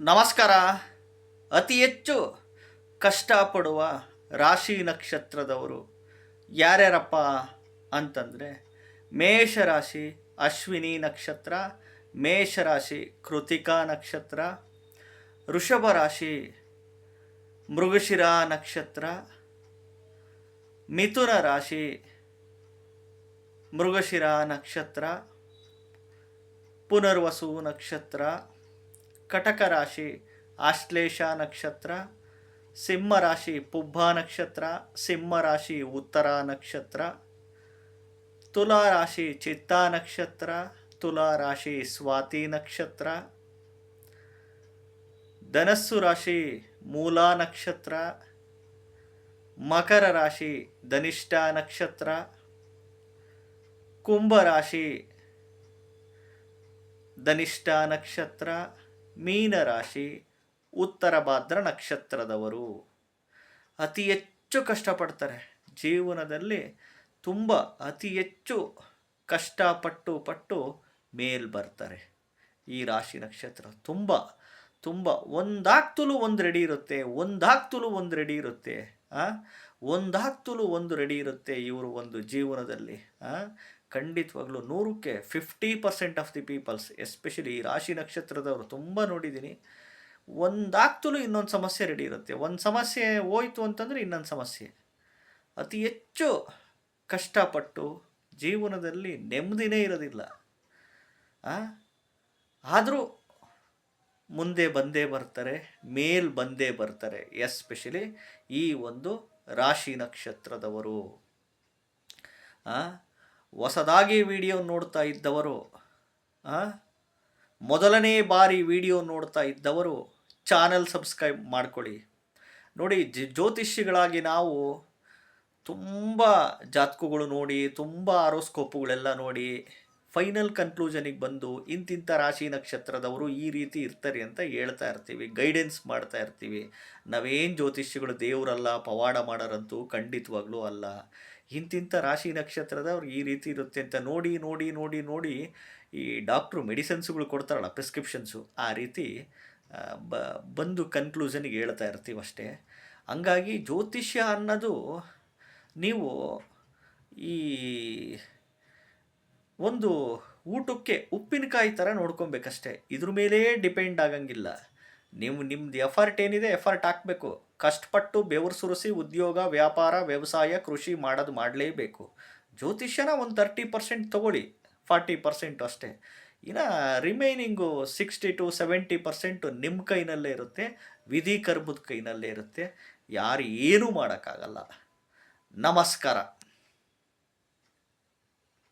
ನಮಸ್ಕಾರ. ಅತಿ ಹೆಚ್ಚು ಕಷ್ಟಪಡುವ ರಾಶಿ ನಕ್ಷತ್ರದವರು ಯಾರ್ಯಾರಪ್ಪ ಅಂತಂದರೆ ಮೇಷರಾಶಿ ಅಶ್ವಿನಿ ನಕ್ಷತ್ರ ಮೇಷರಾಶಿ ಕೃತಿಕಾ ನಕ್ಷತ್ರ ಋಷಭ ರಾಶಿ, ಮೃಗಶಿರ ನಕ್ಷತ್ರ, ಮಿಥುನ ರಾಶಿ, ಮೃಗಶಿರ ನಕ್ಷತ್ರ, ಪುನರ್ವಸು ನಕ್ಷತ್ರ ಕಟಕ ರಾಶಿ ಆಶ್ಲೇಷ ನಕ್ಷತ್ರ ಸಿಂಹ ರಾಶಿ ಪುಬ್ಬ ನಕ್ಷತ್ರ ಸಿಂಹ ರಾಶಿ ಉತ್ತರ ನಕ್ಷತ್ರ ತುಲಾ ರಾಶಿ ಚಿತ್ತಾ ನಕ್ಷತ್ರ ತುಲಾ ರಾಶಿ ಸ್ವಾತಿ ನಕ್ಷತ್ರ ಧನಸ್ಸು ರಾಶಿ ಮೂಲ ನಕ್ಷತ್ರ ಮಕರ ರಾಶಿ ಧನಿಷ್ಠ ನಕ್ಷತ್ರ ಕುಂಭ ರಾಶಿ ಧನಿಷ್ಠ ನಕ್ಷತ್ರ ಮೀನರಾಶಿ ಉತ್ತರ ಭಾದ್ರ ನಕ್ಷತ್ರದವರು. ಅತಿ ಹೆಚ್ಚು ಕಷ್ಟಪಡ್ತಾರೆ. ಜೀವನದಲ್ಲಿ ತುಂಬ ಅತಿ ಹೆಚ್ಚು ಕಷ್ಟಪಟ್ಟು ಪಟ್ಟು ಮೇಲ್ ಬರ್ತಾರೆ. ಈ ರಾಶಿ ನಕ್ಷತ್ರ ತುಂಬ ತುಂಬ ಒಂದಾಗ್ತಲೂ ಒಂದು ರೆಡಿ ಇರುತ್ತೆ, ಒಂದಾಗ್ತಲೂ ಒಂದು ರೆಡಿ ಇರುತ್ತೆ, ಆ? ಒಂದಾಗ್ತಲೂ ಒಂದು ರೆಡಿ ಇರುತ್ತೆ ಇವರು ಒಂದು ಜೀವನದಲ್ಲಿ ಖಂಡಿತವಾಗ್ಲೂ ನೂರಕ್ಕೆ fifty percent of the peoples especially ರಾಶಿ ನಕ್ಷತ್ರದವರು ತುಂಬ ನೋಡಿದ್ದೀನಿ. ಒಂದಾಗ್ತಲೂ ಇನ್ನೊಂದು ಸಮಸ್ಯೆ ರೆಡಿ ಇರುತ್ತೆ. ಒಂದು ಸಮಸ್ಯೆ ಹೋಯ್ತು ಅಂತಂದರೆ ಇನ್ನೊಂದು ಸಮಸ್ಯೆ. ಅತಿ ಹೆಚ್ಚು ಕಷ್ಟಪಟ್ಟು ಜೀವನದಲ್ಲಿ ನೆಮ್ಮದಿನೇ ಇರೋದಿಲ್ಲ. ಆದರೂ ಮುಂದೆ ಬಂದೇ ಬರ್ತಾರೆ, ಮೇಲ್ ಬಂದೇ ಬರ್ತಾರೆ ಎಸ್ಪೆಷಲಿ ಈ ಒಂದು ರಾಶಿ ನಕ್ಷತ್ರದವರು. ಹೊಸದಾಗಿ ವಿಡಿಯೋ ನೋಡ್ತಾ ಇದ್ದವರು ಮೊದಲನೇ ಬಾರಿ ವಿಡಿಯೋ ನೋಡ್ತಾ ಇದ್ದವರು ಚಾನಲ್ ಸಬ್ಸ್ಕ್ರೈಬ್ ಮಾಡ್ಕೊಳ್ಳಿ. ನೋಡಿ, ಜ ಜ್ಯೋತಿಷಿಗಳಾಗಿ ನಾವು ತುಂಬ ಜಾತಕಗಳು ನೋಡಿ, ತುಂಬ ಆರೋಸ್ಕೋಪುಗಳೆಲ್ಲ ನೋಡಿ ಫೈನಲ್ ಕನ್ಕ್ಲೂಷನಿಗೆ ಬಂದು ಇಂತಿಂಥ ರಾಶಿ ನಕ್ಷತ್ರದವರು ಈ ರೀತಿ ಇರ್ತಾರೆ ಅಂತ ಹೇಳ್ತಾ ಇರ್ತೀವಿ, ಗೈಡೆನ್ಸ್ ಮಾಡ್ತಾ ಇರ್ತೀವಿ. ನಾವೇನು ಜ್ಯೋತಿಷ್ಯಗಳು ದೇವರಲ್ಲ, ಪವಾಡ ಮಾಡೋರಂತೂ ಖಂಡಿತವಾಗ್ಲೂ ಅಲ್ಲ. ಇಂತಿಂಥ ರಾಶಿ ನಕ್ಷತ್ರದವ್ರು ಈ ರೀತಿ ಇರುತ್ತೆ ಅಂತ ನೋಡಿ ನೋಡಿ ನೋಡಿ ನೋಡಿ ಈ ಡಾಕ್ಟ್ರು ಮೆಡಿಸನ್ಸ್ಗಳು ಕೊಡ್ತಾರಲ್ಲ, ಪ್ರಿಸ್ಕ್ರಿಪ್ಷನ್ಸು, ಆ ರೀತಿ ಬ, ಬಂದು ಕನ್ಕ್ಲೂಷನಿಗೆ ಹೇಳ್ತಾ ಇರ್ತೀವಷ್ಟೇ ಹಂಗಾಗಿ ಜ್ಯೋತಿಷ್ಯ ಅನ್ನೋದು ನೀವು ಈ ಒಂದು ಊಟಕ್ಕೆ ಉಪ್ಪಿನಕಾಯಿ ಥರ ನೋಡ್ಕೊಬೇಕಷ್ಟೇ. ಇದ್ರ ಮೇಲೇ ಡಿಪೆಂಡ್ ಆಗಂಗಿಲ್ಲ. ನೀವು ನಿಮ್ದು ಎಫರ್ಟ್ ಏನಿದೆ ಎಫರ್ಟ್ ಹಾಕಬೇಕು. ಕಷ್ಟಪಟ್ಟು ಬೆವರು ಸುರಿಸಿ ಉದ್ಯೋಗ, ವ್ಯಾಪಾರ, ವ್ಯವಸಾಯ, ಕೃಷಿ ಮಾಡೋದು ಮಾಡಲೇಬೇಕು. ಜ್ಯೋತಿಷ್ಯನ ಒಂದು ತರ್ಟಿ ಪರ್ಸೆಂಟ್ ತೊಗೊಳ್ಳಿ ಫಾರ್ಟಿ ಪರ್ಸೆಂಟು ಅಷ್ಟೇ. ಇನ್ನು remaining sixty to seventy percent ನಿಮ್ಮ ಕೈನಲ್ಲೇ ಇರುತ್ತೆ, ವಿಧಿ ಕರ್ಮದ ಕೈನಲ್ಲೇ ಇರುತ್ತೆ. ಯಾರು ಏನೂ ಮಾಡೋಕ್ಕಾಗಲ್ಲ. ನಮಸ್ಕಾರ.